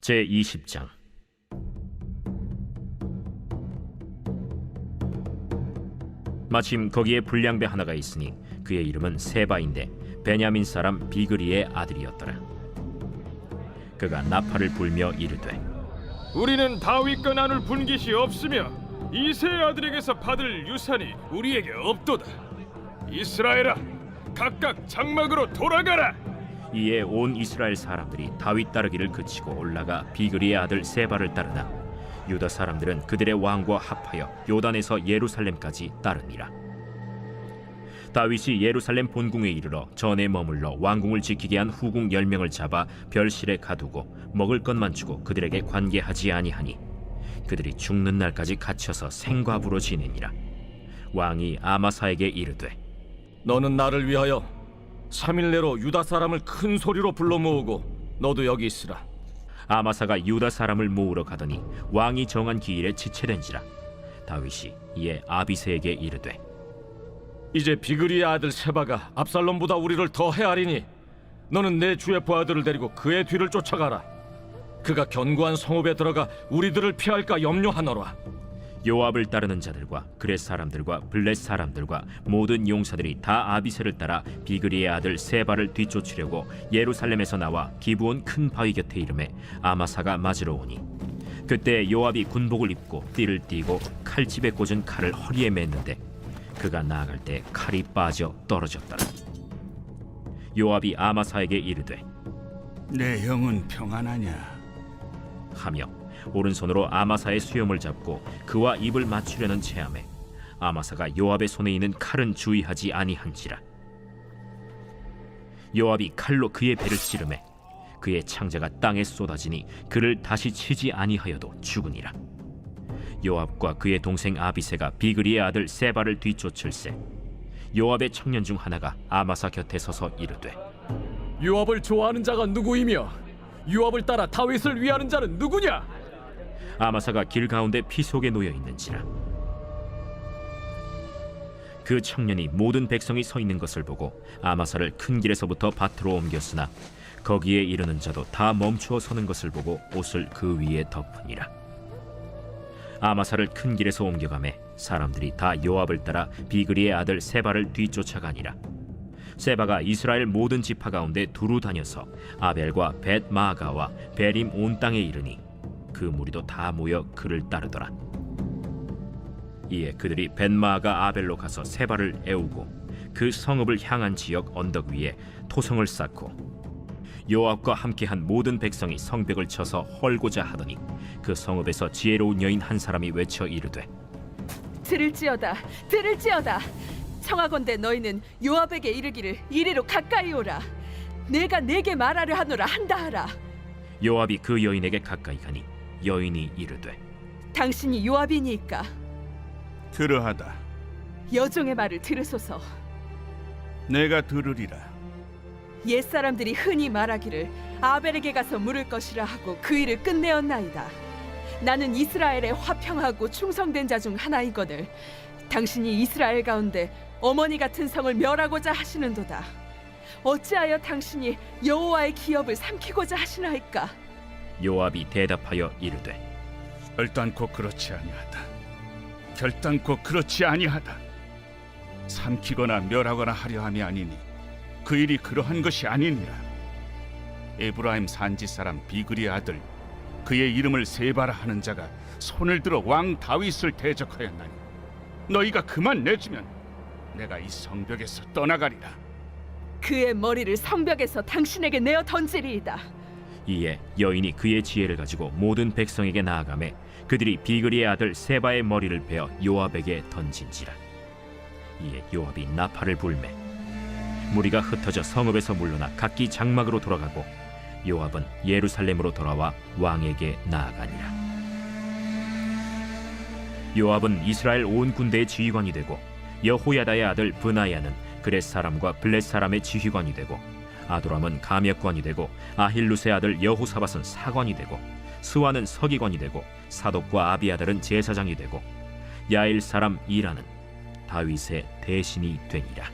제 20장 마침 거기에 불량배 하나가 있으니 그의 이름은 세바인데 베냐민 사람 비그리의 아들이었더라 그가 나팔을 불며 이르되 우리는 다윗과 나눌 분깃이 없으며 이세 아들에게서 받을 유산이 우리에게 없도다. 이스라엘아, 각각 장막으로 돌아가라. 이에 온 이스라엘 사람들이 다윗 따르기를 그치고 올라가 비그리의 아들 세바를 따르나 유다 사람들은 그들의 왕과 합하여 요단에서 예루살렘까지 따르니라 다윗이 예루살렘 본궁에 이르러 전에 머물러 왕궁을 지키게 한 후궁 열 명을 잡아 별실에 가두고 먹을 것만 주고 그들에게 관계하지 아니하니 그들이 죽는 날까지 갇혀서 생과부로 지내니라. 왕이 아마사에게 이르되 너는 나를 위하여 3일 내로 유다 사람을 큰 소리로 불러 모으고 너도 여기 있으라. 아마사가 유다 사람을 모으러 가더니 왕이 정한 기일에 지체된지라 다윗이 이에 아비세에게 이르되 이제 비그리의 아들 세바가 압살롬보다 우리를 더 헤아리니 너는 내 주의 부하들을 데리고 그의 뒤를 쫓아가라. 그가 견고한 성읍에 들어가 우리들을 피할까 염려하노라. 요압을 따르는 자들과 그렛 사람들과 블렛 사람들과 모든 용사들이 다 아비세를 따라 비그리의 아들 세바를 뒤쫓으려고 예루살렘에서 나와 기브온 큰 바위 곁에 이름에 아마사가 맞으러 오니 그때 요압이 군복을 입고 띠를 띠고 칼집에 꽂은 칼을 허리에 맸는데 그가 나아갈 때 칼이 빠져 떨어졌더라 요압이 아마사에게 이르되 내 영은 평안하냐? 하며 오른손으로 아마사의 수염을 잡고 그와 입을 맞추려는 체함에 아마사가 요압의 손에 있는 칼은 주의하지 아니한지라 요압이 칼로 그의 배를 찌르매 그의 창자가 땅에 쏟아지니 그를 다시 치지 아니하여도 죽으니라 요압과 그의 동생 아비세가 비그리의 아들 세바를 뒤쫓을세 요압의 청년 중 하나가 아마사 곁에 서서 이르되 요압을 좋아하는 자가 누구이며 요압을 따라 다윗을 위하는 자는 누구냐? 아마사가 길 가운데 피 속에 놓여 있는지라. 그 청년이 모든 백성이 서 있는 것을 보고 아마사를 큰 길에서부터 밭으로 옮겼으나 거기에 이르는 자도 다 멈추어 서는 것을 보고 옷을 그 위에 덮으니라. 아마사를 큰 길에서 옮겨가매 사람들이 다 요압을 따라 비그리의 아들 세바를 뒤쫓아가니라. 세바가 이스라엘 모든 지파 가운데 두루 다녀서 아벨과 벳 마가와 베림 온 땅에 이르니 그 무리도 다 모여 그를 따르더라. 이에 그들이 벤마가 아벨로 가서 세바를 애우고 그 성읍을 향한 지역 언덕 위에 토성을 쌓고 요압과 함께한 모든 백성이 성벽을 쳐서 헐고자 하더니 그 성읍에서 지혜로운 여인 한 사람이 외쳐 이르되 들을지어다 들을지어다. 청하건대 너희는 요압에게 이르기를 이리로 가까이 오라. 내가 내게 말하려 하노라 한다 하라. 요압이 그 여인에게 가까이 가니 여인이 이르되 당신이 요압이니까 그러하다. 여종의 말을 들으소서 내가 들으리라. 옛 사람들이 흔히 말하기를 아벨에게 가서 물을 것이라 하고 그 일을 끝내었나이다 나는 이스라엘의 화평하고 충성된 자 중 하나이거늘 당신이 이스라엘 가운데 어머니 같은 성을 멸하고자 하시는도다 어찌하여 당신이 여호와의 기업을 삼키고자 하시나이까 요압이 대답하여 이르되 결단코 그렇지 아니하다. 결단코 그렇지 아니하다. 삼키거나 멸하거나 하려 함이 아니니 그 일이 그러한 것이 아니니라. 에브라임 산지 사람 비그리 아들 그의 이름을 세바라 하는 자가 손을 들어 왕 다윗을 대적하였나니 너희가 그만 내주면 내가 이 성벽에서 떠나가리라. 그의 머리를 성벽에서 당신에게 내어 던지리이다 이에 여인이 그의 지혜를 가지고 모든 백성에게 나아가매 그들이 비그리의 아들 세바의 머리를 베어 요압에게 던진지라. 이에 요압이 나팔을 불매 무리가 흩어져 성읍에서 물러나 각기 장막으로 돌아가고 요압은 예루살렘으로 돌아와 왕에게 나아가니라. 요압은 이스라엘 온 군대의 지휘관이 되고 여호야다의 아들 브나야는 그렛 사람과 블렛 사람의 지휘관이 되고 아도람은 감역관이 되고 아힐루스의 아들 여호사밧은 사관이 되고 스와는 서기관이 되고 사독과 아비아들은 제사장이 되고 야일 사람 이라는 다윗의 대신이 되니라.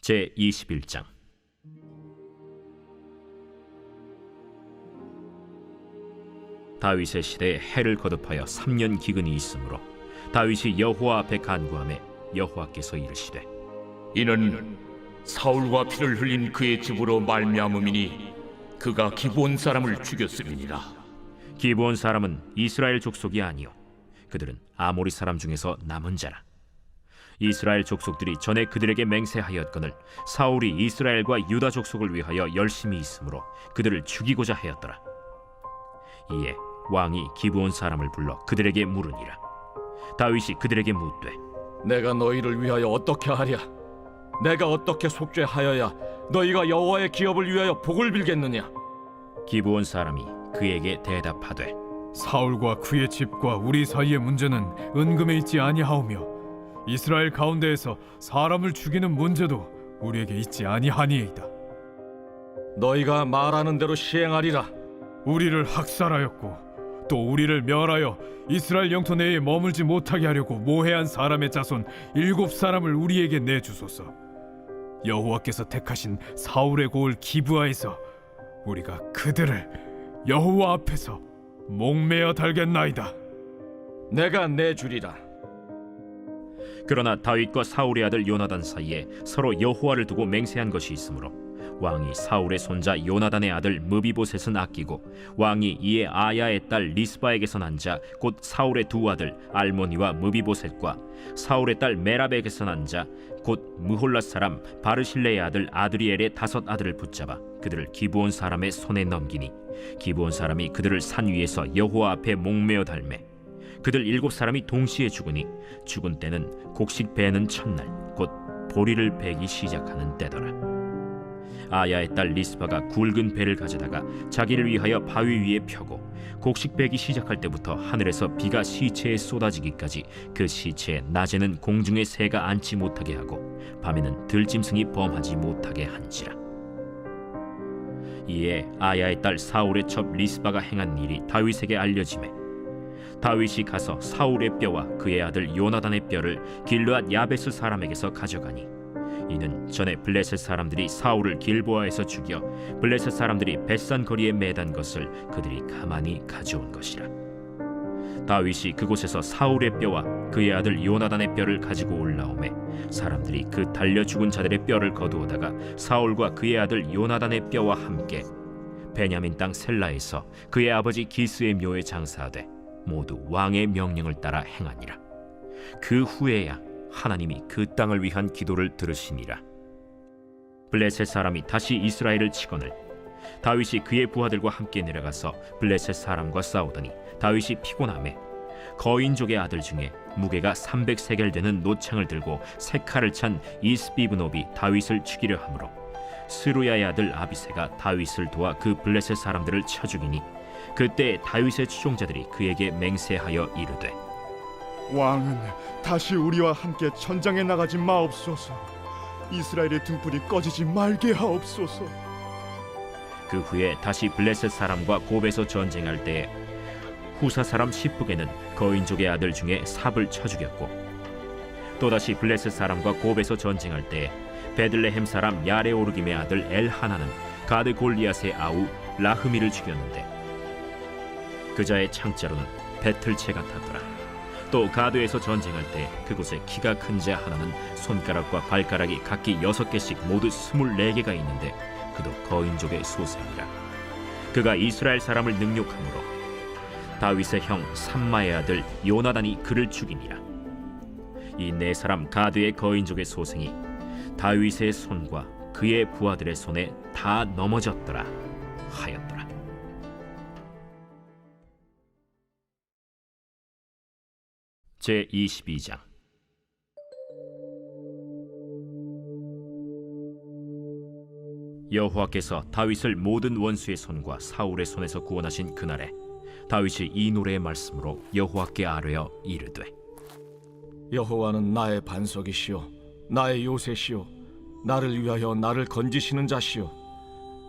제 21장 다윗의 시대에 해를 거듭하여 3년 기근이 있으므로 다윗이 여호와 앞에 간구함에 여호와께서 이르시되 이는 사울과 피를 흘린 그의 집으로 말미암음이니 그가 기브온 사람을 죽였음이니라. 기브온 사람은 이스라엘 족속이 아니요. 그들은 아모리 사람 중에서 남은 자라. 이스라엘 족속들이 전에 그들에게 맹세하였거늘 사울이 이스라엘과 유다 족속을 위하여 열심히 있으므로 그들을 죽이고자 하였더라. 이에 왕이 기브온 사람을 불러 그들에게 물으니라. 다윗이 그들에게 묻되 내가 너희를 위하여 어떻게 하랴? 내가 어떻게 속죄하여야 너희가 여호와의 기업을 위하여 복을 빌겠느냐? 기브온 사람이 그에게 대답하되 사울과 그의 집과 우리 사이의 문제는 은금에 있지 아니하오며 이스라엘 가운데에서 사람을 죽이는 문제도 우리에게 있지 아니하니이다. 너희가 말하는 대로 시행하리라. 우리를 학살하였고 또 우리를 멸하여 이스라엘 영토 내에 머물지 못하게 하려고 모해한 사람의 자손 일곱 사람을 우리에게 내주소서. 여호와께서 택하신 사울의 고을 기브아에서 우리가 그들을 여호와 앞에서 목매어 달겠나이다. 내가 내 주리라. 그러나 다윗과 사울의 아들 요나단 사이에 서로 여호와를 두고 맹세한 것이 있으므로 왕이 사울의 손자 요나단의 아들 무비보셋은 아끼고 왕이 이에 아야의 딸 리스바에게서 난 자 곧 사울의 두 아들 알모니와 무비보셋과 사울의 딸 메라백에서 난 자 곧 무홀라 사람 바르실레의 아들 아드리엘의 다섯 아들을 붙잡아 그들을 기브온 사람의 손에 넘기니 기브온 사람이 그들을 산 위에서 여호와 앞에 목매어 달매 그들 일곱 사람이 동시에 죽으니 죽은 때는 곡식 베는 첫날 곧 보리를 베기 시작하는 때더라 아야의 딸 리스바가 굵은 배를 가져다가 자기를 위하여 바위 위에 펴고 곡식 베기 시작할 때부터 하늘에서 비가 시체에 쏟아지기까지 그 시체에 낮에는 공중의 새가 앉지 못하게 하고 밤에는 들짐승이 범하지 못하게 한지라. 이에 아야의 딸 사울의 첩 리스바가 행한 일이 다윗에게 알려지매 다윗이 가서 사울의 뼈와 그의 아들 요나단의 뼈를 길르앗 야베스 사람에게서 가져가니 이는 전에 블레셋 사람들이 사울을 길보아에서 죽여 블레셋 사람들이 벳산 거리에 매단 것을 그들이 가만히 가져온 것이라 다윗이 그곳에서 사울의 뼈와 그의 아들 요나단의 뼈를 가지고 올라오매 사람들이 그 달려 죽은 자들의 뼈를 거두어다가 사울과 그의 아들 요나단의 뼈와 함께 베냐민 땅 셀라에서 그의 아버지 기스의 묘에 장사하되 모두 왕의 명령을 따라 행하니라. 그 후에야 하나님이 그 땅을 위한 기도를 들으시니라. 블레셋 사람이 다시 이스라엘을 치거늘 다윗이 그의 부하들과 함께 내려가서 블레셋 사람과 싸우더니 다윗이 피곤함에 거인족의 아들 중에 무게가 300세겔 되는 노창을 들고 세 칼을 찬 이스비브노비 다윗을 죽이려 하므로 스루야의 아들 아비세가 다윗을 도와 그 블레셋 사람들을 쳐 죽이니 그때 다윗의 추종자들이 그에게 맹세하여 이르되 왕은 다시 우리와 함께 전장에 나가지 마옵소서. 이스라엘의 등불이 꺼지지 말게 하옵소서. 그 후에 다시 블레셋 사람과 곱에서 전쟁할 때 후사 사람 시프게는 거인족의 아들 중에 삽을 쳐 죽였고 또다시 블레셋 사람과 곱에서 전쟁할 때 베들레헴 사람 야레오르김의 아들 엘하나는 가드 골리앗의 아우 라흐미를 죽였는데 그자의 창자로는 배틀채 같았더라. 또 가드에서 전쟁할 때 그곳에 키가 큰 자 하나는 손가락과 발가락이 각기 여섯 개씩 모두 스물네 개가 있는데 그도 거인족의 소생이라. 그가 이스라엘 사람을 능욕함으로 다윗의 형 삼마의 아들 요나단이 그를 죽이니라. 이 네 사람 가드의 거인족의 소생이 다윗의 손과 그의 부하들의 손에 다 넘어졌더라 하였더라. 제 22장. 여호와께서 다윗을 모든 원수의 손과 사울의 손에서 구원하신 그날에 다윗이 이 노래의 말씀으로 여호와께 아뢰어 이르되 여호와는 나의 반석이시요 나의 요새시요 나를 위하여 나를 건지시는 자시요.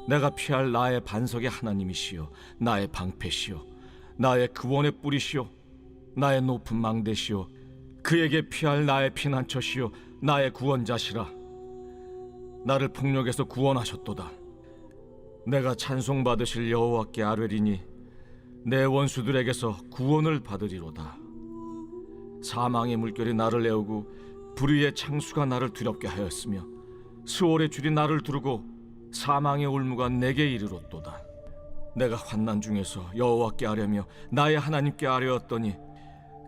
내가 피할 나의 반석의 하나님이시요 나의 방패시요 나의 구원의 뿌리시요 나의 높은 망대시요 그에게 피할 나의 피난처시요 나의 구원자시라 나를 폭력에서 구원하셨도다 내가 찬송 받으실 여호와께 아뢰리니 내 원수들에게서 구원을 받으리로다. 사망의 물결이 나를 내오고 불의의 창수가 나를 두렵게 하였으며 수월의 줄이 나를 두르고 사망의 올무가 내게 이르렀도다. 내가 환난 중에서 여호와께 아뢰며 나의 하나님께 아뢰었더니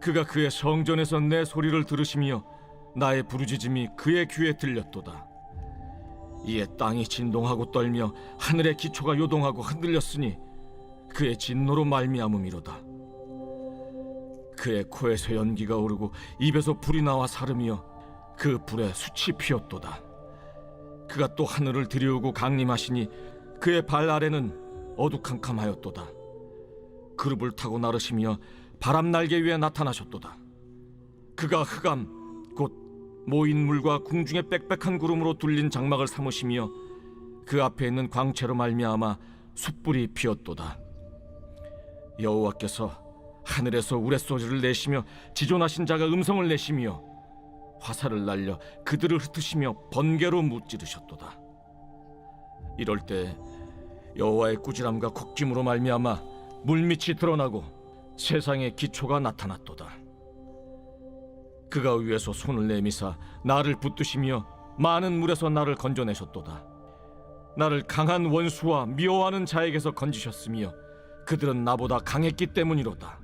그가 그의 성전에서 내 소리를 들으시며 나의 부르짖음이 그의 귀에 들렸도다. 이에 땅이 진동하고 떨며 하늘의 기초가 요동하고 흔들렸으니 그의 진노로 말미암음이로다. 그의 코에서 연기가 오르고 입에서 불이 나와 사르며 그 불에 숯이 피었도다. 그가 또 하늘을 들이우고 강림하시니 그의 발 아래는 어두캄캄하였도다. 그룹을 타고 나르시며 바람 날개 위에 나타나셨도다. 그가 흑암 곧 모인 물과 궁중의 빽빽한 구름으로 둘린 장막을 삼으시며 그 앞에 있는 광채로 말미암아 숯불이 피었도다. 여호와께서 하늘에서 우레소리를 내시며 지존하신 자가 음성을 내시며 화살을 날려 그들을 흩으시며 번개로 무찌르셨도다. 이럴 때 여호와의 꾸지람과 곡짐으로 말미암아 물밑이 드러나고 세상의 기초가 나타났도다. 그가 위에서 손을 내미사 나를 붙드시며 많은 물에서 나를 건져내셨도다. 나를 강한 원수와 미워하는 자에게서 건지셨으며 그들은 나보다 강했기 때문이로다.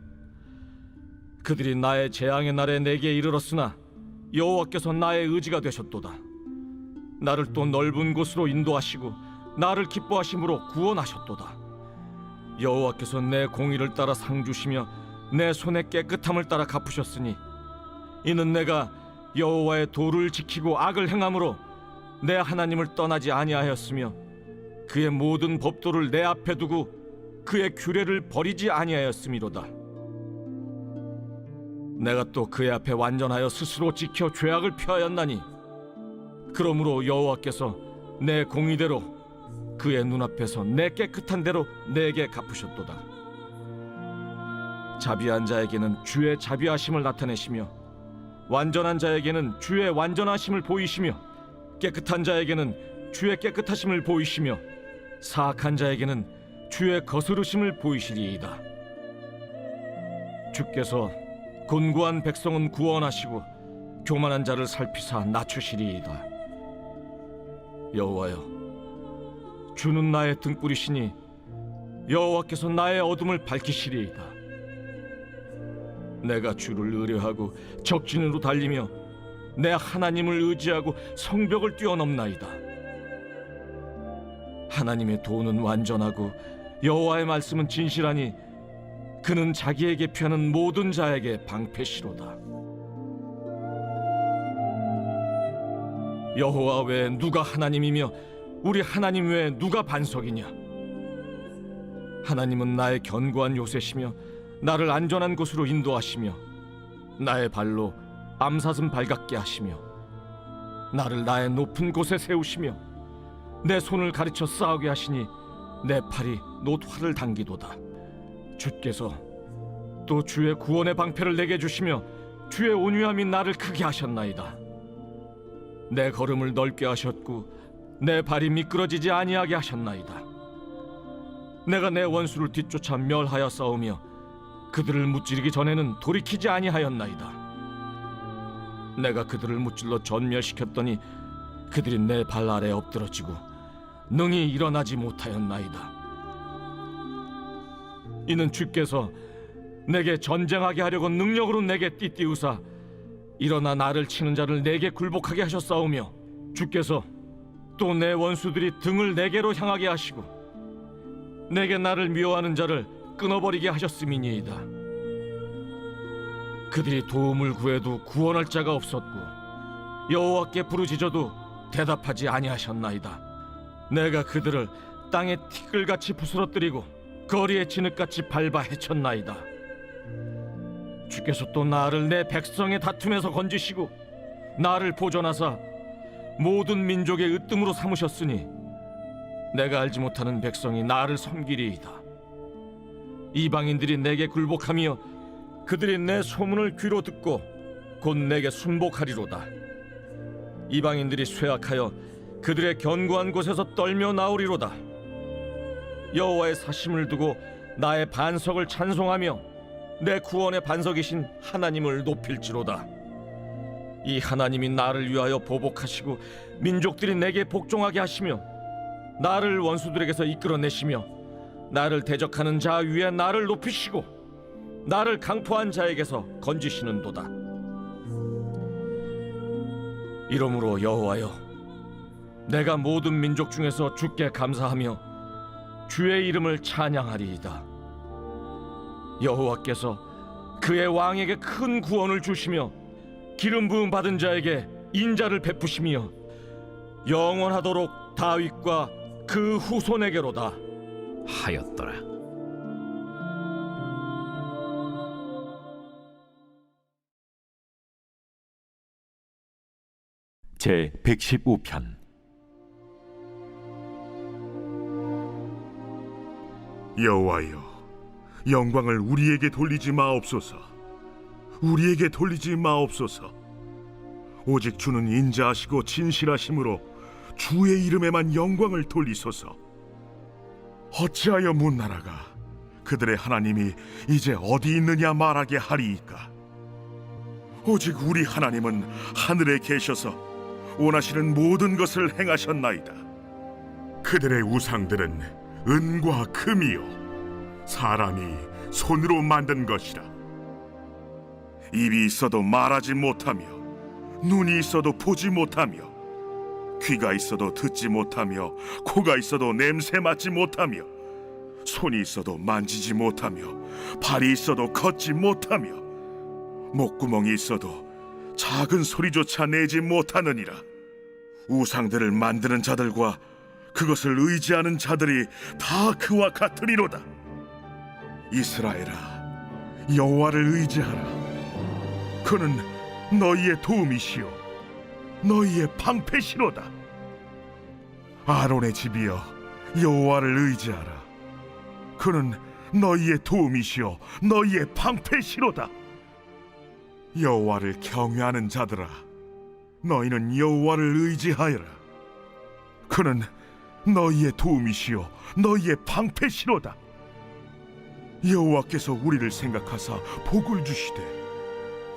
그들이 나의 재앙의 날에 내게 이르렀으나 여호와께서 나의 의지가 되셨도다. 나를 또 넓은 곳으로 인도하시고 나를 기뻐하심으로 구원하셨도다. 여호와께서 내 공의를 따라 상 주시며 내 손의 깨끗함을 따라 갚으셨으니 이는 내가 여호와의 도를 지키고 악을 행함으로 내 하나님을 떠나지 아니하였으며 그의 모든 법도를 내 앞에 두고 그의 규례를 버리지 아니하였음이로다. 내가 또 그의 앞에 완전하여 스스로 지켜 죄악을 피하였나니 그러므로 여호와께서 내 공의대로 그의 눈앞에서 내 깨끗한 대로 내게 갚으셨도다. 자비한 자에게는 주의 자비하심을 나타내시며 완전한 자에게는 주의 완전하심을 보이시며 깨끗한 자에게는 주의 깨끗하심을 보이시며 사악한 자에게는 주의 거스르심을 보이시리이다. 주께서 곤고한 백성은 구원하시고 교만한 자를 살피사 낮추시리이다. 여호와여, 주는 나의 등불이시니 여호와께서 나의 어둠을 밝히시리이다. 내가 주를 의뢰하고 적진으로 달리며 내 하나님을 의지하고 성벽을 뛰어넘나이다. 하나님의 도는 완전하고 여호와의 말씀은 진실하니 그는 자기에게 피하는 모든 자에게 방패시로다. 여호와 외에 누가 하나님이며 우리 하나님 외에 누가 반석이냐? 하나님은 나의 견고한 요새시며 나를 안전한 곳으로 인도하시며 나의 발로 암사슴 발같게 하시며 나를 나의 높은 곳에 세우시며 내 손을 가르쳐 싸우게 하시니 내 팔이 노트화를 당기도다. 주께서 또 주의 구원의 방패를 내게 주시며 주의 온유함이 나를 크게 하셨나이다. 내 걸음을 넓게 하셨고 내 발이 미끄러지지 아니하게 하셨나이다. 내가 내 원수를 뒤쫓아 멸하여 싸우며 그들을 무찌르기 전에는 돌이키지 아니하였나이다. 내가 그들을 무찔러 전멸시켰더니 그들이 내 발 아래 엎드러지고 능히 일어나지 못하였나이다. 이는 주께서 내게 전쟁하게 하려고 능력으로 내게 띠띠우사 일어나 나를 치는 자를 내게 굴복하게 하셨사오며 주께서 또 내 원수들이 등을 내게로 향하게 하시고 내게 나를 미워하는 자를 끊어버리게 하셨음이니이다. 그들이 도움을 구해도 구원할 자가 없었고 여호와께 부르짖어도 대답하지 아니하셨나이다. 내가 그들을 땅에 티끌같이 부스러뜨리고 거리에 진흙같이 밟아 헤쳤나이다. 주께서 또 나를 내 백성의 다툼에서 건지시고 나를 보존하사 모든 민족의 으뜸으로 삼으셨으니 내가 알지 못하는 백성이 나를 섬기리이다. 이방인들이 내게 굴복하며 그들이 내 소문을 귀로 듣고 곧 내게 순복하리로다. 이방인들이 쇠악하여 그들의 견고한 곳에서 떨며 나오리로다. 여호와의 사심을 두고 나의 반석을 찬송하며 내 구원의 반석이신 하나님을 높일지로다. 이 하나님이 나를 위하여 보복하시고 민족들이 내게 복종하게 하시며 나를 원수들에게서 이끌어내시며 나를 대적하는 자 위에 나를 높이시고 나를 강포한 자에게서 건지시는도다. 이러므로 여호와여 내가 모든 민족 중에서 주께 감사하며 주의 이름을 찬양하리이다. 여호와께서 그의 왕에게 큰 구원을 주시며 기름 부음 받은 자에게 인자를 베푸시며 영원하도록 다윗과 그 후손에게로다. 하였더라. 제 115편 여호와여 영광을 우리에게 돌리지 마옵소서 우리에게 돌리지 마옵소서. 오직 주는 인자하시고 진실하심으로 주의 이름에만 영광을 돌리소서. 어찌하여 문 나라가 그들의 하나님이 이제 어디 있느냐 말하게 하리이까? 오직 우리 하나님은 하늘에 계셔서 원하시는 모든 것을 행하셨나이다. 그들의 우상들은 은과 금이요 사람이 손으로 만든 것이라 입이 있어도 말하지 못하며 눈이 있어도 보지 못하며 귀가 있어도 듣지 못하며 코가 있어도 냄새 맡지 못하며 손이 있어도 만지지 못하며 발이 있어도 걷지 못하며 목구멍이 있어도 작은 소리조차 내지 못하느니라 우상들을 만드는 자들과 그것을 의지하는 자들이 다 그와 같으리로다. 이스라엘아, 여호와를 의지하라. 그는 너희의 도움이시요, 너희의 방패시로다. 아론의 집이여, 여호와를 의지하라. 그는 너희의 도움이시요, 너희의 방패시로다. 여호와를 경외하는 자들아, 너희는 여호와를 의지하여라. 그는 너희의 도움이시요 너희의 방패시로다 여호와께서 우리를 생각하사 복을 주시되